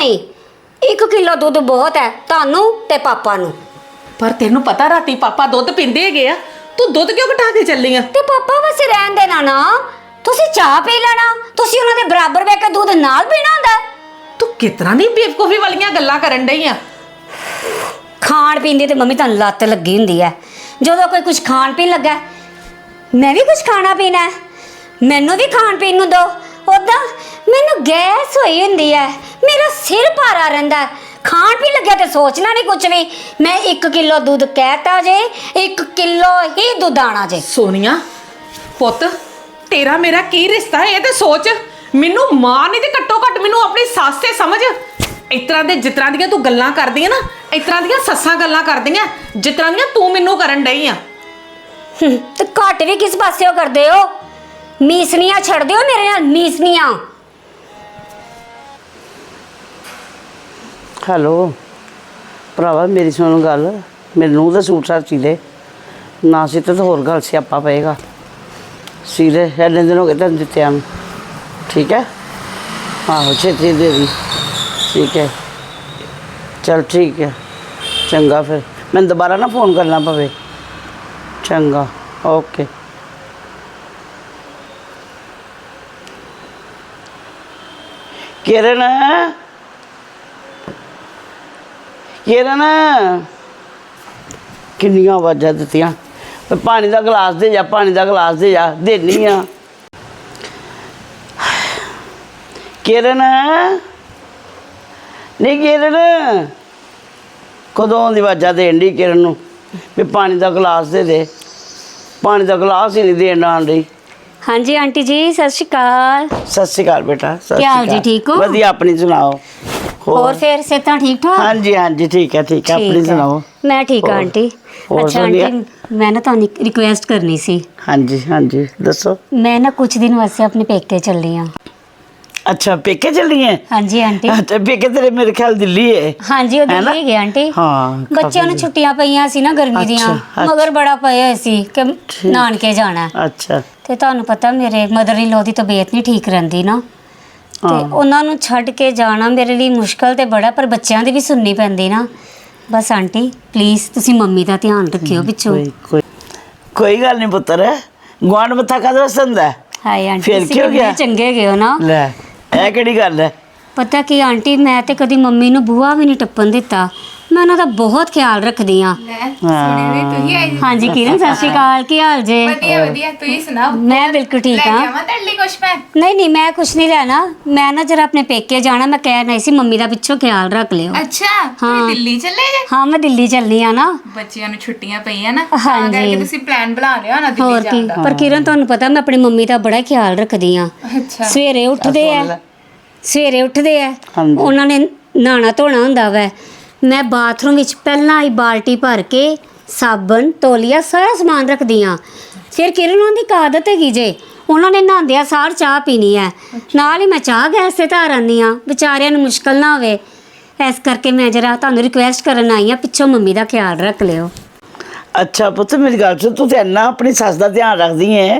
ਨਹੀਂ 1 ਕਿਲੋ ਦੁੱਧ ਬਹੁਤ ਹੈ ਤੁਹਾਨੂੰ ਤੇ ਪਾਪਾ ਨੂੰ। ਪਰ ਤੈਨੂੰ ਪਤਾ ਰਾਤੀ ਪਾਪਾ ਦੁੱਧ ਪੀਂਦੇ ਹੈਗੇ ਆ। ਤੂੰ ਦੁੱਧ ਕਿਉਂ ਘਟਾ ਕੇ ਚੱਲੀ ਆ? ਤੇ ਪਾਪਾ ਵਸੇ ਰਹਿਣ ਦੇਣਾ ਨਾ। ਤੁਸੀਂ ਚਾਹ ਪੀ ਲੈਣਾ। ਤੁਸੀਂ ਉਹਨਾਂ ਦੇ ਬਰਾਬਰ ਬਹਿ ਕੇ ਦੁੱਧ ਨਾਲ ਪੀਣਾ ਹੁੰਦਾ। ਹੈ। ਤੂੰ ਕਿਤਨਾ ਨਹੀਂ ਬੇਵਕੂਫੀ ਵਾਲੀਆਂ ਗੱਲਾਂ ਕਰਨ ਡਈ ਆ? ਖਾਣ ਪੀਣ ਦੀ ਤੇ ਮੰਮੀ ਤੁਹਾਨੂੰ ਲੱਤ ਲੱਗੀ ਹੁੰਦੀ ਹੈ। ਜਦੋਂ ਕੋਈ ਕੁਝ ਖਾਣ ਪੀਣ ਲੱਗਾ ਹੈ, ਮੈਂ ਵੀ ਕੁਝ ਖਾਣਾ ਪੀਣਾ ਹੈ। ਮੈਨੂੰ ਵੀ ਖਾਣ ਪੀਣ ਨੂੰ ਦਿਓ ਉਦਾਂ ਮੈਨੂੰ ਗੈਸ ਹੋਈ ਹੁੰਦੀ ਹੈ ਮੇਰਾ ਸਿਰ ਭਾਰਾ ਰਹਿੰਦਾ ਹੈ। ਖਾਣ ਪੀਣ ਲੱਗਿਆ ਤੇ ਸੋਚਣਾ ਨਹੀਂ ਕੁਝ ਵੀ। ਮੈਂ 1 ਕਿਲੋ ਦੁੱਧ ਕਹਿਤਾ ਜੇ 1 ਕਿਲੋ ਹੀ ਦੁੱਧ ਆਣਾ ਜੇ। ਸੋਨੀਆ ਪੁੱਤ ਤੇਰਾ ਮੇਰਾ ਕੀ ਰਿਸ਼ਤਾ ਹੈ ਇਹ ਤੇ ਸੋਚ। ਮੈਨੂੰ ਮਾਂ ਨਹੀਂ ਤੇ ਘੱਟੋ ਘੱਟ ਮੈਨੂੰ ਆਪਣੀ ਸੱਸ ਤੇ ਸਮਝ। ਇਸ ਤਰ੍ਹਾਂ ਦੇ ਜਿਸ ਤਰ੍ਹਾਂ ਦੀਆਂ ਤੂੰ ਗੱਲਾਂ ਕਰਦੀ ਹੈ ਨਾ ਇਸ ਤਰ੍ਹਾਂ ਦੀਆਂ ਸੱਸਾਂ ਗੱਲਾਂ ਕਰਦੀਆਂ ਜਿਸ ਤਰ੍ਹਾਂ ਦੀਆਂ ਤੂੰ ਮੈਨੂੰ ਕਰਨ ਡਈ ਆ। ਤੇ ਘੱਟ ਵੀ ਕਿਸ ਪਾਸਿਓ ਕਰਦੇ ਹੋ? ਮੀਸਨੀਆਂ ਛੱਡ ਦਿਓ ਮੇਰੇ ਨਾਲ ਮੀਸਨੀਆਂ? ਹੈਲੋ। ਭਰਾਵਾ, ਮੇਰੀ ਸੁਣ ਗੱਲ। ਮੇਰੇ ਨੂੰ ਦਾ ਸੂਟ ਸਾਟ ਸੀ ਦੇ ਨਾ ਸੀ ਤਾਂ ਹੋਰ ਗੱਲ ਸਿਆਪਾ ਪਏਗਾ। ਸੀ ਦੇ ਇੰਨੇ ਦਿਨ ਹੋ ਗਏ ਤੈਨੂੰ ਦਿੱਤਿਆਂ ਨੂੰ। ਠੀਕ ਹੈ? ਆਹੋ, ਛੇਤੀ ਦੇ ਦੀ। ਠੀਕ ਹੈ। ਚਲ ਠੀਕ ਹੈ। ਚੰਗਾ ਫਿਰ। ਮੈਨੂੰ ਦੁਬਾਰਾ ਨਾ ਫੋਨ ਕਰਨਾ ਪਵੇ। ਚੰਗਾ। ਓਕੇ। ਕਿਰਨ। ਕਿਰਨ ਕਿੰਨੀਆਂ ਆਵਾਜ਼ਾਂ ਦਿੱਤੀਆਂ। ਪਾਣੀ ਦਾ ਗਲਾਸ ਦੇ ਜਾ ਪਾਣੀ ਦਾ ਗਲਾਸ ਦੇ ਜਾ ਦੇਣੀ ਆ। ਕਿਰਨ ਨਹੀਂ ਕਿਰਨ ਕਦੋਂ ਦੀ ਆਵਾਜ਼ਾਂ ਦੇਣ ਦੀ ਕਿਰਨ ਨੂੰ? ਵੀ ਪਾਣੀ ਦਾ ਗਲਾਸ ਦੇ ਦੇ। ਪਾਣੀ ਦਾ ਗਲਾਸ ਹੀ ਨਹੀਂ ਦੇਣ ਆਣ ਰਹੀ ਹਾਂਜੀ ਆਂਟੀ ਜੀ ਸਤਿ ਸ਼੍ਰੀ ਅਕਾਲ। ਸਤਿ ਸ਼੍ਰੀ ਅਕਾਲ ਬੇਟਾ ਸਤਿ ਕੀ ਹਾਲ ਸ਼੍ਰੀ ਜੀ, ਅਕਾਲ। ਠੀਕ ਹੋ? ਵਧੀਆ ਆਪਣੀ ਸੁਣਾਓ। ਹੋਰ ਫਿਰ ਸਿਹਤਾਂ ਠੀਕ ਠਾਕ ਹਾਂਜੀ ਹਾਂਜੀ ਠੀਕ ਹੈ ਠੀਕ ਹੈ ਠੀਕ ਆਪਣੀ ਹੈ। ਸੁਣਾਓ ਮੈਂ ਠੀਕ ਹਾਂ ਹੋਰ- ਆਂਟੀ ਹੋਰ ਅੱਛਾ ਵਧੀਆ? ਆਂਟੀ ਮੈਂ ਨਾ ਤੁਹਾਨੂੰ ਇੱਕ ਰਿਕੁਐਸਟ ਕਰਨੀ ਸੀ ਹਾਂਜੀ ਹਾਂਜੀ ਦੱਸੋ ਮੈਂ ਨਾ ਕੁਝ ਦਿਨ ਵਾਸਤੇ ਆਪਣੇ ਪੇਕੇ ਚੱਲੀ ਆ ਅੱਛਾ ਪੇਕੇ ਚੱਲੀ ਹੈ ਹਾਂਜੀ ਆਂਟੀ ਅੱਛਾ ਪੇਕੇ ਤੇਰੇ ਮੇਰੇ ਖਿਆਲ ਦਿੱਲੀ ਹੈ ਹਾਂਜੀ ਉਹ ਹੈ ਨਾ? ਦਿੱਲੀ ਗਏ ਆਂਟੀ ਹਾਂ ਬੱਚਿਆਂ ਨੂੰ ਕਾਫੀ- ਛੁੱਟੀਆਂ ਪਈਆਂ ਸੀ ਨਾ ਗਰਮੀ ਦੀਆਂ ਅੱਛਾ, ਅੱਛਾ। ਮਗਰ ਬੜਾ ਪਏ ਹੋਏ ਸੀ ਕਿ ਨਾਨਕੇ ਜਾਣਾ ਹੈ। ਅੱਛਾ ਤੇ ਤੁਹਾਨੂੰ ਪਤਾ ਮੇਰੇ ਮਦਰ ਇਨ ਲੋ ਦੀ ਤਬੀਅਤ ਨਹੀਂ ਠੀਕ ਰਹਿੰਦੀ ਨਾ ਤੇ। ਉਹਨਾਂ ਨੂੰ ਛੱਡ ਕੇ ਜਾਣਾ ਮੇਰੇ ਲਈ ਮੁਸ਼ਕਲ ਤੇ ਬੜਾ ਪਰ ਬੱਚਿਆਂ ਦੀ ਵੀ ਸੁਣਨੀ ਪੈਂਦੀ ਨਾ। ਬਸ ਆਂਟੀ ਪਲੀਜ਼ ਤੁਸੀਂ ਮੰਮੀ ਦਾ ਧਿਆਨ ਰੱਖਿਓ ਪਿੱਛੋਂ। ਕੋਈ ਕੋਈ ਕੋਈ ਗੱਲ ਨਹੀਂ ਪੁੱਤਰ। ਗਵਾਂਡ ਮੱਥਾ ਕਦੋਂ ਸੰਦਾ ਹਾਏ ਆਂਟੀ ਫਿਰ ਕੀ ਹੋ ਗਿਆ? ਚੰਗੇ ਗਏ ਹੋ ਨਾ। ਲੈ ਇਹ ਕਿਹੜੀ ਗੱਲ ਹੈ? ਪਤਾ ਕੀ ਆਂਟੀ ਮੈਂ ਤੇ ਕਦੀ ਮੰਮੀ ਨੂੰ ਬੂਹਾ ਵੀ ਨਹੀਂ ਟੱਪਣ ਦਿੱਤਾ। ਮੈਂ ਉਹਨਾਂ ਦਾ ਬਹੁਤ ਖਿਆਲ ਰੱਖਦੀ ਆ ਸੁਣੀ ਵੀ ਤੁਸੀਂ ਆਈ ਹਾਂਜੀ ਕਿਰਨ ਸਤਿ ਸ਼੍ਰੀ ਅਕਾਲ ਕੀ ਹਾਲ ਜੇ? ਵਧੀਆ ਵਧੀਆ ਤੁਸੀਂ ਸੁਣਾਓ? ਮੈਂ ਬਿਲਕੁਲ ਠੀਕ ਲੈ ਹਾਂ। ਜਾਵਾਂ ਤੁਹਾਡੇ ਲਈ ਕੁਛ ਮੈਂ? ਨਹੀਂ ਨਹੀਂ ਮੈਂ ਕੁਛ ਨਹੀਂ ਲੈਣਾ। ਮੈਂ ਨਾ ਜਰਾ ਆਪਣੇ ਪੇਕੇ ਜਾਣਾ ਮੈਂ ਕਹਿ ਨਹੀਂ ਸੀ ਮੰਮੀ ਦਾ ਪਿੱਛੋਂ ਖਿਆਲ ਰੱਖ ਲਿਓ। ਅੱਛਾ ਹਾਂ। ਤੁਸੀਂ ਦਿੱਲੀ ਚੱਲੇ ਜੇ? ਹਾਂ ਮੈਂ ਦਿੱਲੀ ਚੱਲਣੀ ਆ ਨਾ। ਬੱਚਿਆਂ ਨੂੰ ਛੁੱਟੀਆਂ ਪਈਆਂ ਨਾ ਹਾਂਜੀ। ਤਾਂ ਕਰਕੇ ਤੁਸੀਂ ਪਲਾਨ ਬਣਾ ਲਿਆ ਨਾ ਹੋਰ ਦਿੱਲੀ ਕੀ। ਜਾਣ ਦਾ? ਪਰ ਕਿਰਨ ਤੁਹਾਨੂੰ ਪਤਾ ਮੈਂ ਆਪਣੀ ਮੰਮੀ ਦਾ ਬੜਾ ਖਿਆਲ ਰੱਖਦੀ ਆ ਅੱਛਾ। ਸਵੇਰੇ ਉੱਠਦੇ। ਆ। ਸਵੇਰੇ ਉੱਠਦੇ ਆ। ਹਾਂਜੀ। ਉਹਨਾਂ ਨੇ ਨਹਾਣਾ ਧੋਣਾ ਹੁੰਦਾ ਵੈ। ਮੈਂ ਬਾਥਰੂਮ ਵਿੱਚ ਪਹਿਲਾਂ ਹੀ ਬਾਲਟੀ ਭਰ ਕੇ ਸਾਬਣ ਤੋਲੀਆ ਸਾਰਾ ਸਮਾਨ ਰੱਖਦੀ ਆ ਫਿਰ ਕਿਰਨ ਉਹਨਾਂ ਦੀ ਆਦਤ ਹੈਗੀ ਜੇ। ਉਹਨਾਂ ਨੇ ਨਹਾਉਂਦਿਆਂ ਸਾਰ ਚਾਹ ਪੀਣੀ ਹੈ। ਨਾਲ ਹੀ ਮੈਂ ਚਾਹ ਗੈਸ ਤੇ ਧਾਰ ਆਉਂਦੀ ਆ ਵਿਚਾਰਿਆਂ ਨੂੰ ਮੁਸ਼ਕਲ ਨਾ ਹੋਵੇ। ਇਸ ਕਰਕੇ ਮੈਂ ਜਰਾ ਤੁਹਾਨੂੰ ਰਿਕੁਐਸਟ ਕਰਨ ਆਈ ਆ ਪਿੱਛੋਂ ਮੰਮੀ ਦਾ ਖਿਆਲ ਰੱਖ ਲਿਓ। ਅੱਛਾ ਪੁੱਤ ਮੇਰੀ ਗੱਲ ਸੁਣ ਤੂੰ ਤੇ ਇੰਨਾ ਆਪਣੀ ਸੱਸ ਦਾ ਧਿਆਨ ਰੱਖਦੀ ਹੈ।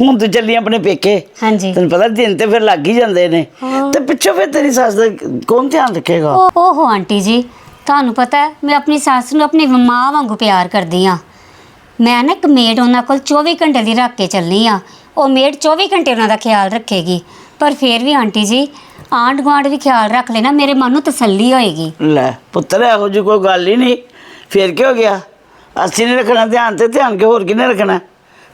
ਹੁਣ ਤੂੰ ਚੱਲੀ ਆਪਣੇ ਪੇਕੇ। ਹਾਂਜੀ। ਤੈਨੂੰ ਪਤਾ ਦਿਨ ਤੇ ਫਿਰ ਲੱਗ ਹੀ ਜਾਂਦੇ ਨੇ। ਤੇ ਪਿੱਛੋਂ ਫਿਰ ਤੇਰੀ ਸੱਸ ਦਾ ਕੌਣ ਧਿਆਨ ਰੱਖੇਗਾ? ਓਹੋ ਆਂਟੀ ਜੀ ਤੁਹਾਨੂੰ ਪਤਾ ਹੈ ਮੈਂ ਆਪਣੀ ਸੱਸ ਨੂੰ ਆਪਣੀ ਮਾਂ ਵਾਂਗੂ ਪਿਆਰ ਕਰਦੀ ਆ ਮੈਂ ਨਾ ਇੱਕ ਮੇਡ ਉਹਨਾਂ ਕੋਲ 24 ਘੰਟੇ ਦੀ ਰੱਖ ਕੇ ਚੱਲਣੀ ਆ ਉਹ ਮੇਡ 24 ਘੰਟੇ ਉਹਨਾਂ ਦਾ ਖਿਆਲ ਰੱਖੇਗੀ। ਪਰ ਫਿਰ ਵੀ ਆਂਟੀ ਜੀ ਆਂਢ ਗੁਆਂਢ ਵੀ ਖਿਆਲ ਰੱਖ ਲੈਣਾ ਮੇਰੇ ਮਨ ਨੂੰ ਤਸੱਲੀ ਹੋਏਗੀ। ਲੈ ਪੁੱਤਰ ਇਹੋ ਜਿਹੀ ਕੋਈ ਗੱਲ ਹੀ ਨਹੀਂ। ਫਿਰ ਕੀ ਹੋ ਗਿਆ? ਅਸੀਂ ਨਹੀਂ ਰੱਖਣਾ ਧਿਆਨ ਤੇ ਧਿਆਨ ਕੇ ਹੋਰ ਕਿਨੇ ਰੱਖਣਾ?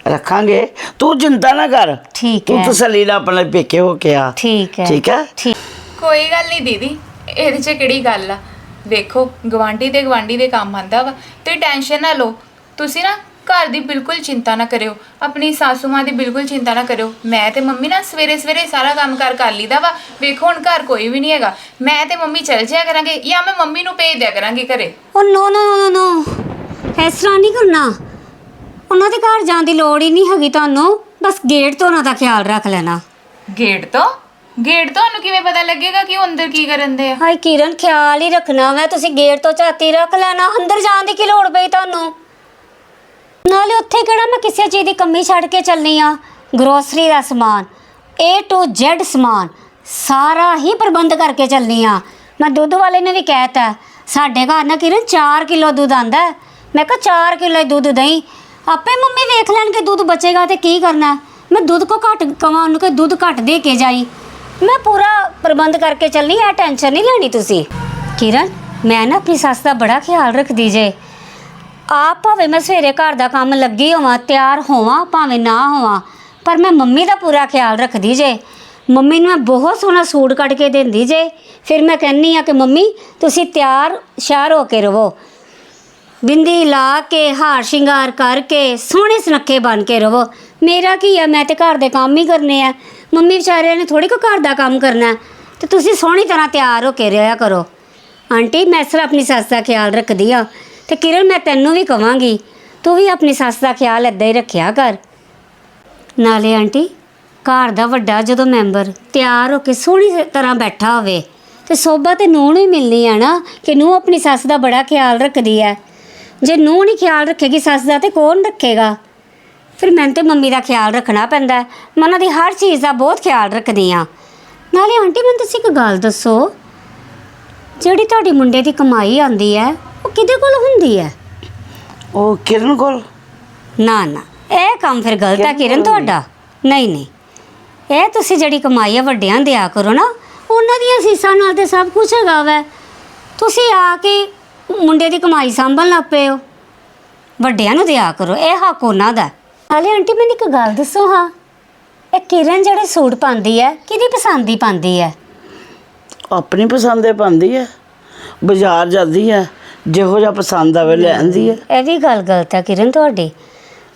ਰੱਖਾਂਗੇ। ਤੂੰ ਚਿੰਤਾ ਨਾ ਕਰ। ਠੀਕ ਤੂੰ ਹੈ। ਤਸੱਲੀ ਨਾਲ ਆਪਣੇ ਪੇਕੇ ਹੋ ਕੇ ਆ। ਠੀਕ ਹੈ। ਠੀਕ ਹੈ? ਠੀਕ। ਕੋਈ ਗੱਲ ਨਹੀਂ ਦੀਦੀ ਇਹਦੇ 'ਚ ਕਿਹੜੀ ਗੱਲ ਆ? ਵੇਖੋ ਗਵਾਂਢੀ ਤੇ ਗਵਾਂਢੀ ਦੇ ਕੰਮ ਆਂਦਾ ਵਾ ਤੇ ਟੈਨਸ਼ਨ ਨਾ ਲਓ। ਤੁਸੀਂ ਨਾ ਘਰ ਦੀ ਬਿਲਕੁਲ ਚਿੰਤਾ ਨਾ ਕਰਿਓ। ਆਪਣੀ ਸਾਸੂ ਮਾਂ ਦੀ ਬਿਲਕੁਲ ਚਿੰਤਾ ਨਾ ਕਰਿਓ। ਮੈਂ ਤੇ ਮੰਮੀ ਨਾ ਸਵੇਰੇ ਸਵੇਰੇ ਸਾਰਾ ਕੰਮ ਕਰ ਕਰ ਲਈਦਾ ਵਾ। ਵੇਖੋ ਹੁਣ ਘਰ ਕੋਈ ਵੀ ਨਹੀਂ ਹੈਗਾ। ਮੈਂ ਤੇ ਮੰਮੀ ਚੱਲ ਜਿਆ ਕਰਾਂਗੇ ਜਾਂ ਮੈਂ ਮੰਮੀ ਨੂੰ ਭੇਜ ਦਿਆ ਕਰਾਂਗੀ ਘਰੇ। ਉਹ ਨੋ ਨੋ ਨੋ ਨੋ। ਇਸ ਤਰ੍ਹਾਂ ਨਹੀਂ ਕਰਨਾ। ਉਹਨਾਂ ਦੇ ਘਰ ਜਾਣ ਦੀ ਲੋੜ ਹੀ ਨਹੀਂ ਹੈਗੀ ਤੁਹਾਨੂੰ। ਬਸ ਗੇਟ ਤੋਂ ਉਹਨਾਂ ਦਾ ਖਿਆਲ ਰੱਖ ਲੈਣਾ। ਗੇਟ ਤੋਂ? ਗੇਟ ਤੋਂ ਉਹਨੂੰ ਕਿਵੇਂ ਪਤਾ ਲੱਗੇਗਾ ਕਿ ਉਹ ਅੰਦਰ ਕੀ ਕਰਨ ਦੇ ਆ? ਹਾਏ ਕਿਰਨ, ਖਿਆਲ ਹੀ ਰੱਖਣਾ ਮੈਂ ਤੁਸੀਂ ਗੇਟ ਤੋਂ ਝਾਤੀ ਰੱਖ ਲੈਣਾ, ਅੰਦਰ ਜਾਣ ਦੀ ਕੀ ਲੋੜ ਪਈ ਤੁਹਾਨੂੰ? ਨਾਲੇ ਉੱਥੇ ਕਿਹੜਾ ਮੈਂ ਕਿਸੇ ਚੀਜ਼ ਦੀ ਕਮੀ ਛੱਡ ਕੇ ਚੱਲਨੀ ਆ? ਗਰੋਸਰੀ ਦਾ ਸਮਾਨ, A to Z ਸਮਾਨ, ਸਾਰਾ ਹੀ ਪ੍ਰਬੰਧ ਕਰਕੇ ਚੱਲਨੀ ਆ। ਮੈਂ ਦੁੱਧ ਵਾਲੇ ਨੇ ਵੀ ਕਹਿਤਾ, ਸਾਡੇ ਘਰ ਨਾ ਕਿਰਨ 4 ਕਿਲੋ ਦੁੱਧ ਆਂਦਾ ਹੈ। ਮੈਂ ਕਿਹਾ 4 ਕਿਲੋ ਦੁੱਧ ਦਹੀਂ ਆਪੇ ਮੰਮੀ ਵੇਖ ਲੈਣਗੇ ਦੁੱਧ ਬਚੇਗਾ ਤੇ ਕੀ ਕਰਨਾ ਹੈ। ਮੈਂ ਦੁੱਧ ਕੋ ਘੱਟ ਕਵਾਂ, ਉਹਨੂੰ ਕਿ ਦੁੱਧ ਘੱਟ ਦੇ ਕੇ ਜਾਈ? ਮੈਂ ਪੂਰਾ ਪ੍ਰਬੰਧ ਕਰਕੇ ਚੱਲਣੀ ਹੈ ਟੈਨਸ਼ਨ ਨਹੀਂ ਲੈਣੀ ਤੁਸੀਂ। ਕਿਰਨ, ਮੈਂ ਨਾ ਆਪਣੀ ਸੱਸ ਦਾ ਬੜਾ ਖਿਆਲ ਰੱਖਦੀ ਜੇ। ਆਪ ਭਾਵੇਂ ਮੈਂ ਸਵੇਰੇ ਘਰ ਦਾ ਕੰਮ ਲੱਗੀ ਹੋਵਾਂ, ਤਿਆਰ ਹੋਵਾਂ, ਭਾਵੇਂ ਨਾ ਹੋਵਾਂ, ਪਰ ਮੈਂ ਮੰਮੀ ਦਾ ਪੂਰਾ ਖਿਆਲ ਰੱਖਦੀ ਜੇ। ਮੰਮੀ ਨੂੰ ਮੈਂ ਬਹੁਤ ਸੋਹਣਾ ਸੂਟ ਕੱਢ ਕੇ ਦਿੰਦੀ ਜੇ। ਫਿਰ ਮੈਂ ਕਹਿੰਨੀ ਆ ਕਿ ਮੰਮੀ, ਤੁਸੀਂ ਤਿਆਰ ਸ਼ਾਰ ਹੋ ਕੇ ਰਵੋ। ਬਿੰਦੀ ਲਾ ਕੇ, ਹਾਰ ਸ਼ਿੰਗਾਰ ਕਰਕੇ, ਸੋਹਣੇ ਸੁਨੱਖੇ ਬਣ ਕੇ ਰਵੋ। ਮੇਰਾ ਕੀ ਆ, ਮੈਂ ਤੇ ਘਰ ਦੇ ਕੰਮ ਹੀ ਕਰਨੇ ਆ। ਮੰਮੀ ਵਿਚਾਰਿਆਂ ਨੇ ਥੋੜੀ ਕੋ ਘਰ ਦਾ ਕੰਮ ਕਰਨਾ ਹੈ। ਤੇ ਤੁਸੀਂ ਸੋਹਣੀ ਤਰ੍ਹਾਂ ਤਿਆਰ ਹੋ ਕੇ ਰਿਹਾ ਕਰੋ। ਆਂਟੀ, ਮੈਂ ਸਿਰ ਆਪਣੀ ਸੱਸ ਦਾ ਖਿਆਲ ਰੱਖਦੀ ਆ ਤੇ ਕਿਰਨ, ਮੈਂ ਤੈਨੂੰ ਵੀ ਕਵਾਂਗੀ, ਤੂੰ ਵੀ ਆਪਣੀ ਸੱਸ ਦਾ ਖਿਆਲ ਏਦਾਂ ਹੀ ਰੱਖਿਆ ਕਰ। ਨਾਲੇ ਆਂਟੀ, ਘਰ ਦਾ ਵੱਡਾ ਜਦੋਂ ਮੈਂਬਰ ਤਿਆਰ ਹੋ ਕੇ ਸੋਹਣੀ ਤਰ੍ਹਾਂ ਬੈਠਾ ਹੋਵੇ, ਤੇ ਸੋਭਾ ਤੇ ਨੂੰਹ ਨੂੰ ਹੀ ਮਿਲਣੀ ਆ ਨਾ, ਕਿ ਨੂੰਹ ਆਪਣੀ ਸੱਸ ਦਾ ਬੜਾ ਖਿਆਲ ਰੱਖਦੀ ਹੈ। ਜੇ ਨੂੰਹ ਨਹੀਂ ਖਿਆਲ ਰੱਖੇਗੀ, ਸੱਸ ਦਾ ਤੇ ਕੌਣ ਰੱਖੇਗਾ? ਫਿਰ ਮੈਨੂੰ ਤੇ ਮੰਮੀ ਦਾ ਖਿਆਲ ਰੱਖਣਾ ਪੈਂਦਾ ਹੈ। ਮੈਂ ਉਹਨਾਂ ਦੀ ਹਰ ਚੀਜ਼ ਦਾ ਬਹੁਤ ਖਿਆਲ ਰੱਖਦੀ ਆ ਨਾਲੇ ਆਂਟੀ ਮੈਨੂੰ ਤੁਸੀਂ ਇੱਕ ਗੱਲ ਦੱਸੋ। ਜਿਹੜੀ ਤੁਹਾਡੀ ਮੁੰਡੇ ਦੀ ਕਮਾਈ ਆਂਦੀ ਹੈ ਉਹ ਕਿਹਦੇ ਕੋਲ ਹੁੰਦੀ ਹੈ? ਉਹ ਕਿਰਨ ਕੋਲ। ਨਾ ਨਾ। ਇਹ ਕੰਮ ਫਿਰ ਗਲਤ ਹੈ ਕਿਰਨ ਤੁਹਾਡਾ। ਨਹੀਂ ਨਹੀਂ। ਇਹ ਤੁਸੀਂ ਜਿਹੜੀ ਕਮਾਈ ਹੈ ਵੱਡਿਆਂ ਦਿਆ ਕਰੋ ਨਾ। ਉਹਨਾਂ ਦੀਆਂ ਸੀਸਾਂ ਨਾਲ ਤੇ ਸਭ ਕੁਝ ਹੈਗਾ ਵੈ। ਤੁਸੀਂ ਆ ਕੇ ਮੁੰਡੇ ਦੀ ਕਮਾਈ ਸੰਭਲਣ ਲੱਗ ਪਏ ਹੋ। ਵੱਡਿਆਂ ਨੂੰ ਦਿਆ ਕਰੋ। ਇਹ ਹੱਕ ਉਹਨਾਂ ਦਾ ਹਾਲੇ ਆਂਟੀ ਮੈਨੂੰ ਇੱਕ ਗੱਲ ਦੱਸੋ ਹਾਂ। ਇਹ ਕਿਰਨ ਜਿਹੜੇ ਸੂਟ ਪਾਉਂਦੀ ਹੈ ਕਿਹਦੀ ਪਸੰਦ ਦੀ ਪਾਉਂਦੀ ਹੈ? ਆਪਣੀ ਪਸੰਦ ਦੇ ਪਾਉਂਦੀ ਹੈ। ਬਾਜ਼ਾਰ ਜਾਂਦੀ ਹੈ ਜਿਹੋ ਜਿਹਾ ਪਸੰਦ ਆਵੇ ਲੈ ਆਂਦੀ ਹੈ। ਇਹ ਵੀ ਗੱਲ ਗਲਤ ਹੈ ਕਿਰਨ ਤੁਹਾਡੀ।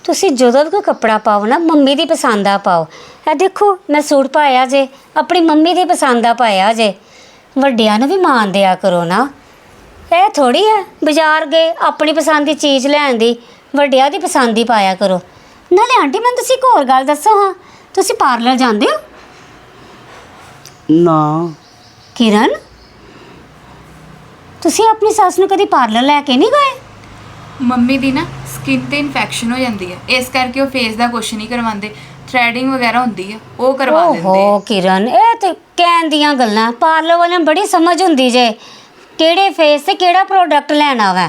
ਤੁਸੀਂ ਜਦੋਂ ਵੀ ਕੋਈ ਕੱਪੜਾ ਪਾਓ ਨਾ ਮੰਮੀ ਦੀ ਪਸੰਦ ਦਾ ਪਾਓ। ਇਹ ਦੇਖੋ ਮੈਂ ਸੂਟ ਪਾਇਆ ਜੇ ਆਪਣੀ ਮੰਮੀ ਦੀ ਪਸੰਦ ਦਾ ਪਾਇਆ ਜੇ। ਵੱਡਿਆਂ ਨੂੰ ਵੀ ਮਾਣ ਦਿਆ ਕਰੋ ਨਾ। ਇਹ ਥੋੜੀ ਹੈ ਬਾਜ਼ਾਰ ਗਏ ਆਪਣੀ ਪਸੰਦ ਦੀ ਚੀਜ਼ ਲੈਣ ਦੀ ਵੱਡਿਆਂ ਦੀ ਪਸੰਦ ਦੀ ਪਾਇਆ ਕਰੋ। ਨਾਲੇ ਆਂਟੀ ਮੈਨੂੰ ਤੁਸੀਂ ਇੱਕ ਹੋਰ ਗੱਲ ਦੱਸੋ ਹਾਂ। ਤੁਸੀਂ ਪਾਰਲਰ ਜਾਂਦੇ ਹੋ? ਨਾ। ਕਿਰਨ? ਤੁਸੀਂ ਆਪਣੀ ਸੱਸ ਨੂੰ ਕਦੀ ਪਾਰਲਰ ਲੈ ਕੇ ਨਹੀਂ ਗਏ? ਮੰਮੀ ਦੀ ਨਾ ਸਕਿਨ ਤੇ ਇਨਫੈਕਸ਼ਨ ਹੋ ਜਾਂਦੀ ਹੈ ਇਸ ਕਰਕੇ ਉਹ ਫੇਸ ਦਾ ਕੁਝ ਨਹੀਂ ਕਰਵਾਉਂਦੇ। ਥ੍ਰੈਡਿੰਗ ਵਗੈਰਾ ਹੁੰਦੀ ਹੈ ਉਹ ਕਰਵਾ ਦਿੰਦੇ ਓਹੋ ਕਿਰਨ ਇਹ ਤੇ ਕਹਿਣ ਦੀਆਂ ਗੱਲਾਂ। ਪਾਰਲਰ ਵਾਲਿਆਂ ਨੂੰ ਬੜੀ ਸਮਝ ਹੁੰਦੀ ਜੇ। ਕਿਹੜੇ ਫੇਸ ਤੇ ਕਿਹੜਾ ਪ੍ਰੋਡਕਟ ਲੈਣਾ ਵਾ?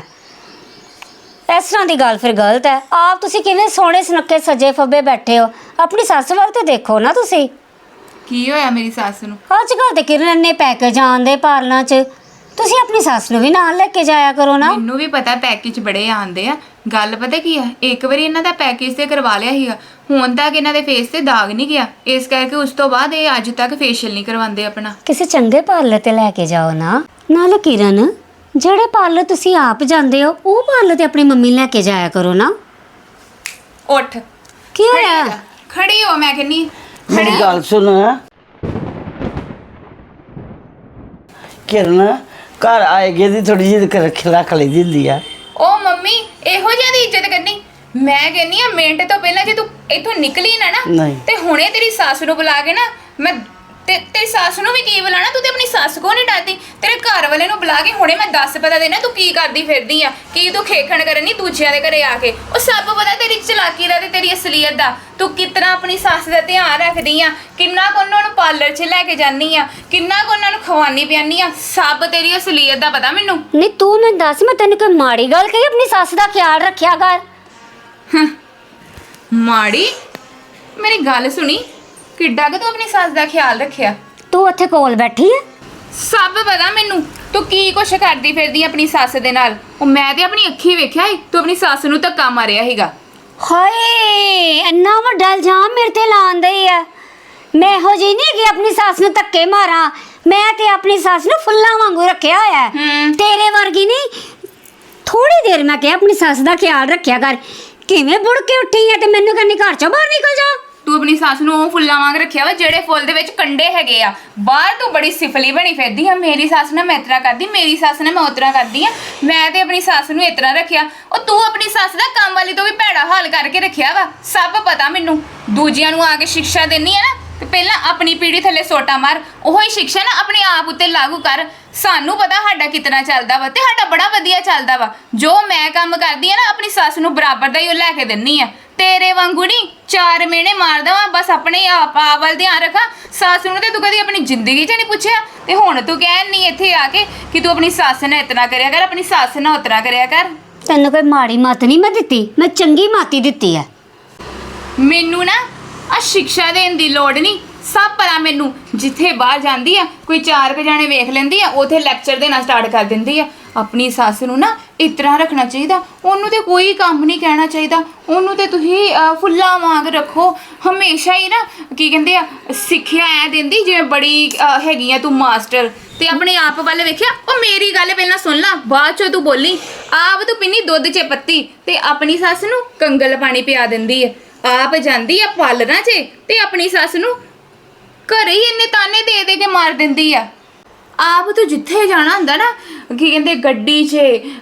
ਇਸ ਤਰ੍ਹਾਂ ਦੀ ਗੱਲ ਫਿਰ ਗਲਤ ਹੈ। ਆਪ ਤੁਸੀਂ ਕਿਵੇਂ ਸੋਹਣੇ ਸੁਨੱਖੇ ਸਜੇ ਫੱਬੇ ਬੈਠੇ ਹੋ? ਆਪਣੀ ਸੱਸ ਵੱਲ ਤੇ ਦੇਖੋ ਨਾ ਤੁਸੀਂ। ਕੀ ਹੋਇਆ ਮੇਰੀ ਸੱਸ ਨੂੰ? ਅੱਜ ਕੱਲ੍ਹ ਤੇ ਕਿਰਨ ਨੇ ਪੈਕੇਜ ਆਉਂਦੇ ਪਾਰਲਰਾਂ 'ਚ। ਤੁਸੀਂ ਆਪਣੀ ਸੱਸ ਨੂੰ ਵੀ ਨਾਲ ਲੈ ਕੇ ਜਾਇਆ ਕਰੋ ਨਾ। ਮੈਨੂੰ ਵੀ ਪਤਾ ਪੈਕੇਜ ਬੜੇ ਆਉਂਦੇ ਆ। ਗੱਲ ਪਤਾ ਕੀ ਆ? ਇੱਕ ਵਾਰੀ ਇਹਨਾਂ ਦਾ ਪੈਕੇਜ ਤੇ ਕਰਵਾ ਲਿਆ ਸੀਗਾ। ਹੁਣ ਤੱਕ ਇਹਨਾਂ ਦੇ ਫੇਸ ਤੇ ਦਾਗ ਨਹੀਂ ਗਿਆ। ਇਸ ਕਰਕੇ ਉਸ ਤੋਂ ਬਾਅਦ ਇਹ ਅੱਜ ਤੱਕ ਫੇਸ਼ੀਅਲ ਨਹੀਂ ਕਰਵਾਉਂਦੇ ਆਪਣਾ। ਕਿਸੇ ਚੰਗੇ ਪਾਰਲਰ ਤੇ ਲੈ ਕੇ ਜਾਓ ਨਾ। ਨਾਲੇ ਕਿਰਨ ਜਿਹੜੇ ਪਾਰਲਰ ਤੁਸੀਂ ਆਪ ਜਾਂਦੇ ਹੋ ਉਹ ਪਾਰਲਰ ਤੇ ਆਪਣੀ ਮੰਮੀ ਲੈ ਕੇ ਜਾਇਆ ਕਰੋ ਨਾ। ਉੱਠ। ਕੀ ਹੋਇਆ? ਖੜੀ ਹੋ ਮੈਂ ਕਹਿੰਨੀ। ਮੇਰੀ ਗੱਲ ਸੁਣ। ਕਿਰਨ ਘਰ ਆਏਗੀ ਦੀ ਥੋੜੀ ਜਿਹੀ ਕਰ ਖਿਲਾ ਖਲੀ ਦਿੰਦੀ ਆ। ਉਹ ਮੰਮੀ ਇਹੋ ਜਿਹਾ ਦੀ ਇੱਜ਼ਤ ਕਰਨੀ। ਮੈਂ ਕਹਿੰਨੀ ਆ ਮਿੰਟ ਤੋਂ ਪਹਿਲਾਂ ਜੇ ਤੂੰ ਇੱਥੋਂ ਨਿਕਲੀ ਨਾ ਨਾ ਨਹੀਂ। ਤੇ ਹੁਣੇ ਤੇਰੀ ਸੱਸ ਨੂੰ ਬੁਲਾ ਕੇ ਨਾ ਮੈਂ ਤੇ ਤੇਰੀ ਸੱਸ ਨੂੰ ਵੀ ਕੀ ਬੁਲਾਣਾ ਤੂੰ ਤੇ ਆਪਣੀ ਸੱਸ ਕੋ ਨਹੀਂ ਡਰਦੀ। ਤੇਰੇ ਘਰ ਵਾਲੇ ਨੂੰ ਬੁਲਾ ਕੇ ਹੁਣੇ ਮੈਂ ਦੱਸ ਪਤਾ ਦੇਣਾ ਤੂੰ ਕੀ ਕਰਦੀ ਫਿਰਦੀ ਆ ਕੀ ਤੂੰ ਖੇਖਣ ਕਰਨੀ ਦੂਜਿਆਂ ਦੇ ਘਰੇ ਆ ਕੇ। ਉਹ ਸਭ ਪਤਾ ਤੇਰੀ ਚਲਾਕੀ ਦਾ ਤੇ ਤੇਰੀ ਅਸਲੀਅਤ ਦਾ। ਤੂੰ ਕਿਤਨਾ ਆਪਣੀ ਸੱਸ ਦਾ ਧਿਆਨ ਰੱਖਦੀ ਆ? ਕਿੰਨਾ ਕੁ ਉਹਨਾਂ ਨੂੰ ਪਾਰਲਰ 'ਚ ਲੈ ਕੇ ਜਾਂਦੀ ਆ? ਕਿੰਨਾ ਕੁ ਉਹਨਾਂ ਨੂੰ ਖਵਾਨੀ ਪਿਆਨੀ ਆ? ਸਭ ਤੇਰੀ ਅਸਲੀਅਤ ਦਾ ਪਤਾ ਮੈਨੂੰ। ਨਹੀਂ ਤੂੰ ਮੈਨੂੰ ਦੱਸ ਮੈਂ ਤੈਨੂੰ ਕੋਈ ਮਾੜੀ ਗੱਲ ਕਹੀ ਆਪਣੀ ਸੱਸ ਦਾ ਖਿਆਲ ਰੱਖਿਆ ਕਰ। ਮਾੜੀ? ਮੇਰੀ ਗੱਲ ਸੁਣੀ। ਕਿੱਡਾ ਕਿ ਤੂੰ ਆਪਣੀ ਸੱਸ ਦਾ ਖਿਆਲ ਰੱਖਿਆ? ਤੂੰ ਉੱਥੇ ਕੋਲ ਬੈਠੀ ਹੈ ਸਭ ਪਤਾ ਮੈਨੂੰ। ਤੂੰ ਕੀ ਕੁਛ ਕਰਦੀ ਫਿਰਦੀ ਆਪਣੀ ਸੱਸ ਦੇ ਨਾਲ? ਉਹ ਮੈਂ ਤੇ ਆਪਣੀ ਅੱਖੀ ਵੇਖਿਆ ਈ ਤੂੰ ਆਪਣੀ ਸੱਸ ਨੂੰ ਧੱਕਾ ਮਾਰਿਆ ਸੀਗਾ। ਹਾਏ ਇੰਨਾ ਵੱਡਾ ਇਲਜ਼ਾਮ ਮੇਰੇ ਤੇ ਲਾਉਂਦੇ ਆ। ਮੈਂ ਇਹੋ ਜਿਹੀ ਨਹੀਂ ਕਿ ਆਪਣੀ ਸੱਸ ਨੂੰ ਧੱਕੇ ਮਾਰਾਂ। ਮੈਂ ਤੇ ਆਪਣੀ ਸੱਸ ਨੂੰ ਫੁੱਲਾਂ ਵਾਂਗੂ ਰੱਖਿਆ ਹੋਇਆ ਹੈ। ਹੂੰ। ਤੇਰੇ ਵਰਗੀ ਨਹੀਂ ਥੋੜੀ ਦੇਰ ਮੈਂ ਕਿਹਾ ਆਪਣੀ ਸੱਸ ਦਾ ਖਿਆਲ ਰੱਖਿਆ ਕਰ। ਕਿਵੇਂ ਬੁੜ ਕੇ ਉੱਠੀ ਹੈ ਤੇ ਮੈਨੂੰ ਕਹਿੰਦੀ ਘਰ ਚੋਂ ਬਾਹਰ ਨਿਕਲ ਜਾ। ਤੂੰ ਆਪਣੀ ਸੱਸ ਨੂੰ ਉਹ ਫੁੱਲਾਂ ਵਾਂਗ ਰੱਖਿਆ ਵਾ ਜਿਹੜੇ ਫੁੱਲ ਦੇ ਵਿੱਚ ਕੰਡੇ ਹੈਗੇ ਆ। ਬਾਹਰ ਤੂੰ ਬੜੀ ਸਿਫਲੀ ਬਣੀ ਫਿਰਦੀ ਆ। ਮੇਰੀ ਸੱਸ ਨਾਲ ਮੈਂ ਇਤਰਾ ਕਰਦੀ, ਮੇਰੀ ਸੱਸ ਨਾਲ ਮੈਂ ਉਤਰਾ ਕਰਦੀ ਆ। ਮੈਂ ਤੇ ਆਪਣੀ ਸੱਸ ਨੂੰ ਇਤਰਾ ਰੱਖਿਆ। ਉਹ ਤੂੰ ਆਪਣੀ ਸੱਸ ਦਾ ਕੰਮ ਵਾਲੀ ਤੋਂ ਵੀ ਭੈੜਾ ਹਾਲ ਕਰਕੇ ਰੱਖਿਆ ਵਾ। ਸਭ ਪਤਾ ਮੈਨੂੰ। ਦੂਜਿਆਂ ਨੂੰ ਆ ਕੇ ਸਿੱਖਿਆ ਦੇਣੀ ਆ ਨਾ, ਤੇ ਪਹਿਲਾਂ ਆਪਣੀ ਪੀੜੀ ਥੱਲੇ ਸੋਟਾ ਮਾਰ। ਉਹੋ ਹੀ ਸਿੱਖਿਆ ਨਾ ਆਪਣੇ ਆਪ ਉੱਤੇ ਲਾਗੂ ਕਰ। ਸਾਨੂੰ ਪਤਾ ਸਾਡਾ ਕਿਤਨਾ ਚੱਲਦਾ ਵਾ ਤੇ ਸਾਡਾ ਬੜਾ ਵਧੀਆ ਚੱਲਦਾ ਵਾ। ਜੋ ਮੈਂ ਕੰਮ ਕਰਦੀ ਆ ਨਾ, ਆਪਣੀ ਸੱਸ ਨੂੰ ਬਰਾਬਰ ਦਾ ਹੀ ਉਹ ਲੈ ਕੇ ਦਿੰਨੀ ਆ। ਤੇਰੇ ਵਾਂਗੂ ਨਹੀਂ ਚਾਰ ਮਹੀਨੇ ਮਾਰਦਾ ਵਾਂ ਬਸ ਆਪਣੇ ਆਪ ਆਪ ਵੱਲ ਧਿਆਨ ਰੱਖਾਂ। ਸੱਸ ਨੂੰ ਤੇ ਤੂੰ ਕਦੀ ਆਪਣੀ ਜ਼ਿੰਦਗੀ 'ਚ ਨਹੀਂ ਪੁੱਛਿਆ? ਤੇ ਹੁਣ ਤੂੰ ਕਹਿ ਨਹੀਂ ਇੱਥੇ ਆ ਕੇ ਕਿ ਤੂੰ ਆਪਣੀ ਸੱਸ ਨਾਲ ਇਤਨਾ ਕਰਿਆ ਕਰ ਆਪਣੀ ਸੱਸ ਨਾਲ ਉਤਨਾ ਕਰਿਆ ਕਰ। ਤੈਨੂੰ ਕੋਈ ਮਾੜੀ ਮੱਤ ਨਹੀਂ ਮੈਂ ਦਿੱਤੀ ਮੈਂ ਚੰਗੀ ਮਾਤੀ ਦਿੱਤੀ ਹੈ ਮੈਨੂੰ ਨਾ ਆ ਸਿੱਖਿਆ ਦੇਣ ਦੀ ਲੋੜ ਨਹੀਂ। ਸਭ ਪਤਾ ਮੈਨੂੰ ਜਿੱਥੇ ਬਾਹਰ ਜਾਂਦੀ ਆ ਕੋਈ ਚਾਰ ਕੁ ਜਾਣੇ ਵੇਖ ਲੈਂਦੀ ਆ ਉਥੇ ਲੈਕਚਰ ਦੇਣਾ ਸਟਾਰਟ ਕਰ ਦਿੰਦੀ ਆ। ਆਪਣੀ ਸੱਸ ਨੂੰ ਨਾ ਇਸ ਤਰ੍ਹਾਂ ਰੱਖਣਾ ਚਾਹੀਦਾ। ਉਹਨੂੰ ਤੇ ਕੋਈ ਕੰਮ ਨਹੀਂ ਕਹਿਣਾ ਚਾਹੀਦਾ। ਉਹਨੂੰ ਤੇ ਤੁਸੀਂ ਫੁੱਲਾਂ ਵਾਂਗ ਰੱਖੋ। ਹਮੇਸ਼ਾ ਹੀ ਨਾ, ਕੀ ਕਹਿੰਦੇ ਆ, ਸਿੱਖਿਆ ਐ ਦਿੰਦੀ ਜਿਵੇਂ ਬੜੀ ਹੈਗੀ ਆ ਤੂੰ ਮਾਸਟਰ। ਤੇ ਆਪਣੇ ਆਪ ਵੱਲ ਵੇਖਿਆ, ਉਹ ਮੇਰੀ ਗੱਲ ਪਹਿਲਾਂ ਸੁਣ ਲਾ, ਬਾਅਦ ਚੋਂ ਤੂੰ ਬੋਲੀ। ਆਪ ਤੂੰ ਪਿੰਨੀ ਦੁੱਧ 'ਚ ਪੱਤੀ ਤੇ ਆਪਣੀ ਸੱਸ ਨੂੰ ਕੰਗਲ ਪਾਣੀ ਪਿਆ ਦਿੰਦੀ ਹੈ ਆਪ ਜਾਂਦੀ ਆ ਪਾਲਣਾ 'ਚ ਤੇ ਆਪਣੀ ਸੱਸ ਨੂੰ ਘਰੇ ਹੀ ਇੰਨੇ ਤਾਨੇ ਦੇ ਦੇ ਕੇ ਮਾਰ ਦਿੰਦੀ ਆ। ਆਪ ਤੂੰ ਜਿੱਥੇ ਜਾਣਾ ਹੁੰਦਾ ਨਾ ਕੀ ਕਹਿੰਦੇ ਗੱਡੀ 'ਚ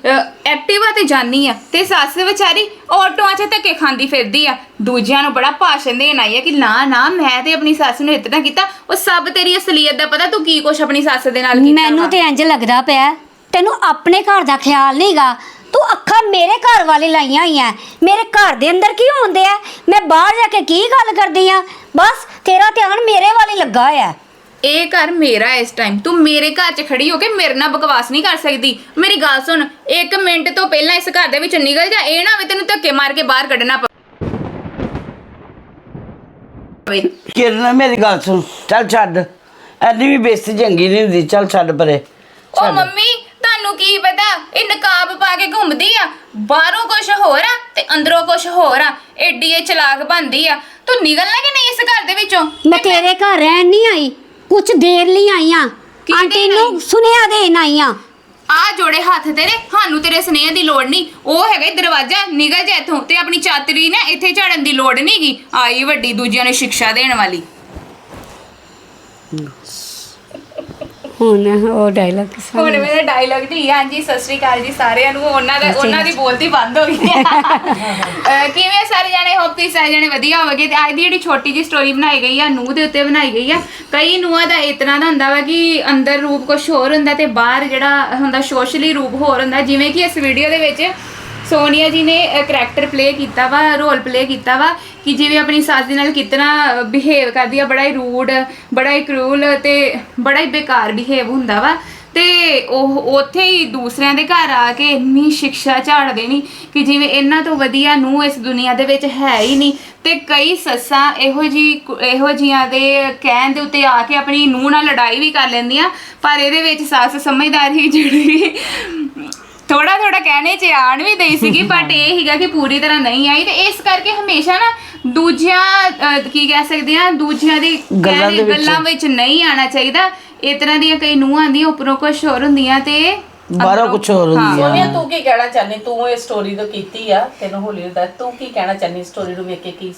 ਐਕਟਿਵਾ ਤੇ ਜਾਨੀ ਆ ਤੇ ਸੱਸ ਵਿਚਾਰੀ ਆਟੋਆਂ 'ਚ ਧੱਕੇ ਖਾਂਦੀ ਫਿਰਦੀ ਆ। ਦੂਜਿਆਂ ਨੂੰ ਬੜਾ ਭਾਸ਼ਣ ਦੇਣ ਆਈ ਆ ਕਿ ਨਾ ਨਾ ਮੈਂ ਤੇ ਆਪਣੀ ਸੱਸ ਨੂੰ ਇਤਨਾ ਕੀਤਾ ਉਹ ਸਭ ਤੇਰੀ ਅਸਲੀਅਤ ਦਾ ਪਤਾ ਤੂੰ ਕੀ ਕੁਛ ਆਪਣੀ ਸੱਸ ਦੇ ਨਾਲ ਕੀਤਾ ਮੈਨੂੰ ਵਾ। ਤੇ ਇੰਜ ਲੱਗਦਾ ਪਿਆ ਤੈਨੂੰ ਆਪਣੇ ਘਰ ਦਾ ਖਿਆਲ ਨਹੀਂਗਾ ਤੂੰ ਅੱਖਾਂ ਮੇਰੇ ਘਰ ਵਾਲੇ ਲਾਈਆਂ ਹੋਈਆਂ ਮੇਰੇ ਘਰ ਦੇ ਅੰਦਰ ਕੀ ਹੁੰਦੇ ਆ ਮੈਂ ਬਾਹਰ ਜਾ ਕੇ ਕੀ ਗੱਲ ਕਰਦੀ ਆ? ਬਸ ਤੇਰਾ ਧਿਆਨ ਮੇਰੇ ਵਾਲੇ ਲੱਗਾ ਹੋਇਆ ਇਹ ਘਰ ਮੇਰਾ ਹੈ ਇਸ ਟਾਈਮ ਤੂੰ ਮੇਰੇ ਘਰ 'ਚ ਖੜੀ ਹੋ ਕੇ ਮੇਰੇ ਨਾਲ ਬਕਵਾਸ ਨਹੀਂ ਕਰ ਸਕਦੀ। ਮੇਰੀ ਗੱਲ ਸੁਣ ਇੱਕ ਮਿੰਟ ਤੋਂ ਪਹਿਲਾਂ ਇਸ ਘਰ ਦੇ ਵਿੱਚੋਂ ਨਿਕਲ ਜਾ ਇਹ ਨਾ ਹੋਵੇ ਤੈਨੂੰ ਧੱਕੇ ਮਾਰ ਕੇ ਬਾਹਰ ਕੱਢਣਾ ਪਵੇ। ਕਿਰਨ ਮੇਰੀ ਗੱਲ ਸੁਣ ਚੱਲ ਛੱਡ। ਐਨੀ ਵੀ ਬੇਇੱਜ਼ਤੀ ਚੰਗੀ ਨਹੀਂ ਹੁੰਦੀ ਚੱਲ ਛੱਡ ਪਰੇ। ਉਹ ਮੰਮੀ ਤੁਹਾਨੂੰ ਕੀ ਪਤਾ ਇਹ ਨਕਾਬ ਪਾ ਕੇ ਘੁੰਮਦੀ ਆ ਬਾਹਰੋਂ ਕੁਝ ਹੋਰ ਆ ਤੇ ਅੰਦਰੋਂ ਕੁਝ ਹੋਰ ਆ ਏਡੀ ਇਹ ਚਲਾਕ ਬਣਦੀ ਆ। ਤੂੰ ਨਿਕਲਣਾ ਕਿ ਨਹੀਂ ਇਸ ਘਰ ਦੇ ਵਿੱਚੋਂ? ਮੈਂ ਤੇਰੇ ਘਰ ਰਹਿਣ ਨਹੀਂ ਆਈ। ਕੁਝ ਦੇਰ ਲਈ ਆਈ ਆ ਕੀ ਆਂਟੀ ਦੇਣ ਨੂੰ ਸੁਨੇਹਾ ਦੇਣ ਆਈ ਆ ਆ ਜੋੜੇ ਹੱਥ ਤੇਰੇ ਸਾਨੂੰ ਤੇਰੇ ਸਨੇਹ ਦੀ ਲੋੜ ਨਹੀਂ। ਉਹ ਹੈਗਾ ਈ ਦਰਵਾਜ਼ਾ ਨਿਕਲ ਜਾ ਇੱਥੋਂ। ਤੇ ਆਪਣੀ ਚਾਤਰੀ ਨਾ ਇੱਥੇ ਝਾੜਨ ਦੀ ਲੋੜ ਨਹੀਂਗੀ ਆਈ ਵੱਡੀ ਦੂਜਿਆਂ ਨੂੰ ਸਿੱਖਿਆ ਦੇਣ ਵਾਲੀ। ਹੁਣ ਉਹ ਡਾਇਲੌਗ ਹੁਣ ਮੇਰੇ ਡਾਇਲੌਗ ਦੀ ਹਾਂਜੀ ਸਤਿ ਸ਼੍ਰੀ ਅਕਾਲ ਜੀ ਸਾਰਿਆਂ ਨੂੰ। ਉਹਨਾਂ ਦਾ ਉਹਨਾਂ ਦੀ ਬੋਲਤੀ ਬੰਦ ਹੋ ਗਈ ਹੈ ਅਹ ਕਿਵੇਂ ਸਾਰੇ ਜਾਣੇ? ਹੋਪ ਤੁਸੀਂ ਸਾਰੇ ਜਾਣੇ ਵਧੀਆ ਹੋਵੋਗੇ। ਤੇ ਅੱਜ ਦੀ ਜਿਹੜੀ ਛੋਟੀ ਜੀ ਸਟੋਰੀ ਬਣਾਈ ਗਈ ਆ ਨੂੰਹ ਦੇ ਉੱਤੇ ਬਣਾਈ ਗਈ ਆ। ਕਈ ਨੂੰਹਾਂ ਦਾ ਇਤਨਾ ਦਾ ਹੁੰਦਾ ਵਾ ਕਿ ਅੰਦਰ ਰੂਪ ਕੁਝ ਹੋਰ ਹੁੰਦਾ ਤੇ ਬਾਹਰ ਜਿਹੜਾ ਹੁੰਦਾ ਸੋਸ਼ਲੀ ਰੂਪ ਹੋਰ ਹੁੰਦਾ। ਜਿਵੇਂ ਕਿ ਇਸ ਵੀਡੀਓ ਦੇ ਵਿੱਚ ਸੋਨੀਆ ਜੀ ਨੇ ਕਰੈਕਟਰ ਪਲੇ ਕੀਤਾ ਵਾ ਰੋਲ ਪਲੇ ਕੀਤਾ ਵਾ, ਕਿ ਜਿਵੇਂ ਆਪਣੀ ਸੱਸ ਦੇ ਨਾਲ ਕਿਤਨਾ ਬਿਹੇਵ ਕਰਦੀ ਆ, ਬੜਾ ਹੀ ਰੂਡ ਬੜਾ ਹੀ ਕਰੂਲ ਤੇ ਬੜਾ ਹੀ ਬੇਕਾਰ ਬਿਹੇਵ ਹੁੰਦਾ ਵਾ। ਤੇ ਉਹ, ਉੱਥੇ ਹੀ ਦੂਸਰਿਆਂ ਦੇ ਘਰ ਆ ਕੇ ਇੰਨੀ ਸਿੱਖਿਆ ਝਾੜ ਦੇਣੀ ਕਿ ਜਿਵੇਂ ਇਹਨਾਂ ਤੋਂ ਵਧੀਆ ਨੂੰ ਇਸ ਦੁਨੀਆ ਦੇ ਵਿੱਚ ਹੈ ਹੀ ਨਹੀਂ। ਤੇ ਕਈ ਸੱਸਾਂ ਇਹੋ ਜੀ, ਇਹੋ ਜੀਆਂ ਦੇ ਕਹਿਣ ਦੇ ਉੱਤੇ ਆ ਕੇ ਆਪਣੀ ਨੂੰਹ ਨਾਲ ਲੜਾਈ ਵੀ ਕਰ ਲੈਂਦੀਆਂ, ਪਰ ਇਹਦੇ ਵਿੱਚ ਸੱਸ ਸਮਝਦਾਰ ਹੀ ਜਿਹੜੀ ਥੋੜਾ ਥੋੜਾ ਕਹਿਣੇ ਚ ਆਣ ਵੀ ਦਈ ਸੀਗੀ ਬਟ ਇਹ ਹੀਗਾ ਕਿ ਪੂਰੀ ਤਰ੍ਹਾਂ ਨਹੀਂ ਆਈ ਤੇ ਇਸ ਕਰਕੇ ਹਮੇਸ਼ਾ ਨਾ ਦੂਜਿਆਂ ਅਹ, ਕੀ ਕਹਿ ਸਕਦੇ ਆ ਦੂਜਿਆਂ ਦੀ ਗੱਲਾਂ ਕਹਿਣ- ਦੇ ਵਿੱਚ। ਗੱਲਾਂ ਵਿੱਚ ਨਹੀਂ ਆਣਾ ਚਾਹੀਦਾ ਇਸ ਤਰ੍ਹਾਂ ਦੀਆਂ ਕਈ ਨੂੰਹਾਂ ਆਂਦੀਆਂ ਉੱਪਰੋਂ ਕੁਝ ਹੋਰ ਹੁੰਦੀਆਂ ਤੇ ਬਾਹਰੋਂ ਕੁਛ ਹੋਰ ਹਾਂ। ਹੁੰਦੀਆਂ। ਸੋਨੀਆ ਤੂੰ ਕੀ ਕਹਿਣਾ ਚਾਹਨੀ ਤੂੰ ਇਹ ਸਟੋਰੀ ਤੋਂ ਕੀਤੀ ਆ ਤੈਨੂੰ ਹੋਲੀ ਦਾ ਤੂੰ ਕੀ ਕਹਿਣਾ ਚਾਹਨੀ ਸਟੋਰੀ ਨੂੰ ਵੇਖ ਕੇ ਕੀ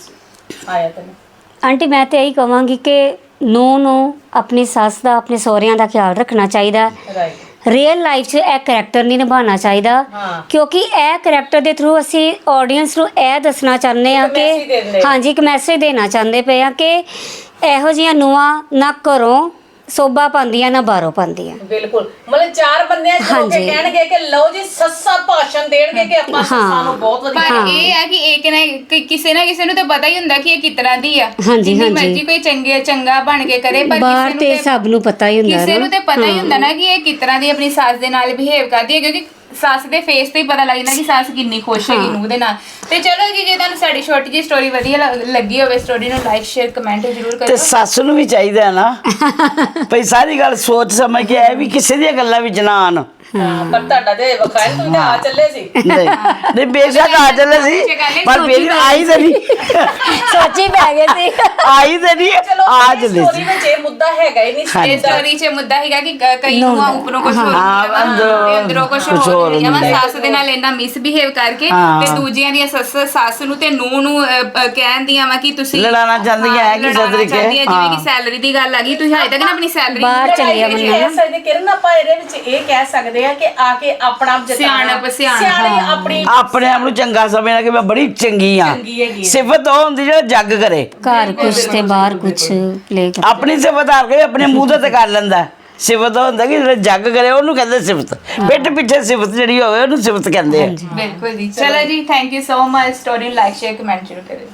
ਆਇਆ ਤੈਨੂੰ ਆਂਟੀ ਮੈਂ ਤੇ ਇਹੀ ਕਵਾਂਗੀ ਕਿ ਨੂੰਹ ਨੂੰ ਆਪਣੀ ਸੱਸ ਦਾ ਆਪਣੇ ਸਹੁਰਿਆਂ ਦਾ ਖਿਆਲ ਰੱਖਣਾ ਚਾਹੀਦਾ ਰਾਈਟ ਰੀਅਲ ਲਾਈਫ 'ਚ ਇਹ ਕਰੈਕਟਰ ਨਹੀਂ ਨਿਭਾਉਣਾ ਚਾਹੀਦਾ। ਕਿਉਂਕਿ ਇਹ ਕਰੈਕਟਰ ਦੇ ਥਰੂ ਅਸੀਂ ਆਡੀਅנס ਨੂੰ ਇਹ ਦੱਸਣਾ ਚਾਹੁੰਦੇ ਆ ਕਿ। ਹਾਂਜੀ ਇੱਕ ਮੈਸੇਜ ਦੇਣਾ ਚਾਹੁੰਦੇ ਪਏ ਆ ਕਿ ਇਹੋ ਜਿਹੀਆਂ ਨੂੰਹਾਂ ਨਾ ਘਰੋਂ ਸੋਭਾ ਪਾਉਂਦੀਆਂ ਨਾ ਬਾਹਰੋਂ ਪਾਉਂਦੀਆਂ ਬਿਲਕੁਲ ਮਤਲਬ ਚਾਰ ਬੰਦਿਆਂ ਚ ਹੋ ਕੇ ਹਾਂਜੀ। ਕਹਿਣਗੇ ਕਿ ਲਓ ਜੀ ਸੱਸਾ ਭਾਸ਼ਣ ਦੇਣਗੇ ਕਿ ਆਪਾਂ ਸੱਸਾਂ ਨੂੰ ਬਹੁਤ ਵਧੀਆ ਪਰ ਇਹ ਆ ਕਿ ਇੱਕ ਨਾ ਕਿ ਕਿਸੇ ਨਾ ਕਿਸੇ ਨੂੰ ਤਾਂ ਪਤਾ ਹੀ ਹੁੰਦਾ ਕਿ ਇਹ ਕਿਸ ਤਰ੍ਹਾਂ ਦੀ ਆ ਹਾਂਜੀ, ਜਿੰਨੀ ਹਾਂਜੀ। ਮਰਜ਼ੀ ਕੋਈ ਚੰਗੇ ਚੰਗਾ ਬਣ ਕੇ ਕਰੇ ਪਰ ਬਾਹਰ ਕਿਸੇ ਤੇ ਨੂੰ ਤੇ ਸਭ ਨੂੰ ਪਤਾ ਹੀ ਹੁੰਦਾ ਕਿਸੇ ਨਾ। ਨੂੰ ਤੇ ਪਤਾ ਹੀ ਹੁੰਦਾ ਨਾ ਕਿ ਇਹ ਕਿਸ ਤਰ੍ਹਾਂ ਦੀ ਆਪਣੀ ਸੱਸ ਦੇ ਨਾਲ ਬਿਹੇਵ ਕਰਦੀ ਹੈ ਕਿਉਂਕਿ ਸੱਸ ਦੇ ਫੇਸ ਤੇ ਹੀ ਪਤਾ ਲੱਗ ਜਾਂਦਾ ਕਿ ਸੱਸ ਕਿੰਨੀ ਖੁਸ਼ ਹੈਗੀ ਨੂੰਹ ਦੇ ਨਾਲ। ਤੇ ਚਲੋ ਜੀ ਜੇ ਤੁਹਾਨੂੰ ਸਾਡੀ ਛੋਟੀ ਜਿਹੀ ਸਟੋਰੀ ਵਧੀਆ ਲੱਗ- ਲੱਗੀ ਹੋਵੇ ਸਟੋਰੀ ਨੂੰ ਲਾਈਕ ਸ਼ੇਅਰ ਕਮੈਂਟ ਜ਼ਰੂਰ ਤੇ ਕਰਿਓ। ਸੱਸ ਨੂੰ ਵੀ ਚਾਹੀਦਾ ਹੈ ਨਾ। ਭਈ ਸਾਰੀ ਗੱਲ ਸੋਚ ਸਮਝ ਕੇ ਇਹ ਵੀ ਕਿਸੇ ਦੀਆਂ ਗੱਲਾਂ ਵਿੱਚ ਨਾ ਆਣ ਹਾਂ, ਪਰ ਤੁਹਾਡਾ ਤੇ ਵਕਾਇਲ ਤੁਸੀਂ ਤਾਂ ਆ ਚੱਲੇ ਸੀ। ਨਹੀਂ ਨਹੀਂ ਬੇਸ਼ੱਕ ਆ ਚੱਲੇ ਸੀ ਪਰ ਫਿਰ ਆਈ ਤੇ ਨਹੀਂ। ਸੋਚੀ ਪੈ ਗਏ ਸੀ। ਆਈ ਤੇ ਨਹੀਂ ਚਲੋ ਆ ਚੱਲੇ ਸਟੋਰੀ ਸੀ। ਵਿੱਚ ਇਹ ਮੁੱਦਾ ਹੈਗਾ ਹੀ ਨਹੀਂ ਹਾਂਜੀ। ਇਹ ਸਟੋਰੀ 'ਚ ਮੁੱਦਾ ਹੈਗਾ ਕਿ ਕ- ਕਈ ਨੂੰ ਉੱਪਰੋਂ ਕੁਝ ਹੋਰ ਹਾਂ, ਅੰਦਰੋਂ ਤੇ ਅੰਦਰੋਂ ਕੁਝ ਕੁਛ ਹੋਰ ਹੋਰ ਹੁੰਦੀਆਂ ਵਾ ਹੁੰਦਾ। ਸੱਸ ਦੇ ਨਾਲ ਇੰਨਾ ਮਿਸਬਿਹੇਵ ਕਰਕੇ ਹਾਂ। ਤੇ ਦੂਜਿਆਂ ਦੀਆਂ ਸੱਸ ਸੱਸ ਨੂੰ ਤੇ ਨੂੰਹ ਨੂੰ ਅ, ਅ, ਕਹਿੰਦੀਆਂ ਵਾ ਕਿ ਤੁਸੀਂ ਲੜਾਉਣਾ ਚਾਹੁੰਦੀਆਂ ਹੈ ਕਿਸੇ ਲੜਾਉਣਾ ਤਰੀਕੇ, ਚਾਹੁੰਦੀਆਂ, ਜਿਵੇਂ ਕਿ ਹਾਂ। ਸੈਲਰੀ ਦੀ ਗੱਲ ਆ ਗਈ। ਤੁਸੀਂ ਹਜੇ ਤੱਕ ਨਾ ਆਪਣੀ ਸੈਲਰੀ ਬਾਹਰ ਇਹ ਬੰਦੀਆਂ ਕਹਿ ਸਕਦੇ ਕਿਰਨ ਆਪਾਂ ਇਹਦੇ ਵਿੱਚ ਇਹ ਕਹਿ ਸਕਦੇ ਆ ਕਿ ਆ ਕੇ ਆਪਣਾ ਆਪ ਜਤਾਉਣਾ ਸਿਆਣਪ, ਸਿਆਣਪ, ਸਿਆਣੀ ਹਾਂ। ਆਪਣੀ ਆਪਣੇ ਆਪ ਨੂੰ ਚੰਗਾ ਸਮਝਣਾ ਕਿ ਮੈਂ ਬੜੀ ਚੰਗੀ ਆ। ਚੰਗੀ ਹੈਗੀ ਆ। ਸਿਫਤ ਉਹ ਹੁੰਦੀ ਜਿਹੜਾ ਜੱਗ ਕਰੇ। ਘਰ ਕੁਛ ਤੇ ਬਾਹਰ ਕੁਛ ਪਲੇ ਕਰ ਆਪਣੀ ਸਿਫਤ ਹਾਰ ਕੇ ਆਪਣੇ ਮੂੰਹ ਤੇ ਕਰ ਲੈਂਦਾ। ਸਿਫਤ ਦਾ ਹੁੰਦਾ ਕਿ ਜਿਹੜਾ ਜੱਗ ਕਰੇ ਉਹਨੂੰ ਕਹਿੰਦੇ ਸਿਫਤ। ਪਿੱਠ ਪਿੱਛੇ ਸਿਫਤ ਜਿਹੜੀ ਹੋਵੇ ਉਹਨੂੰ ਸਿਫਤ ਕਹਿੰਦੇ ਆ। ਬਿਲਕੁਲ ਜੀ ਚਲੋ ਜੀ thank you so much story ਨੂੰ ਲਾਈਕ ਸ਼ੇਅਰ ਕਮੈਂਟ ਜ਼ਰੂਰ ਕਰਿਓ।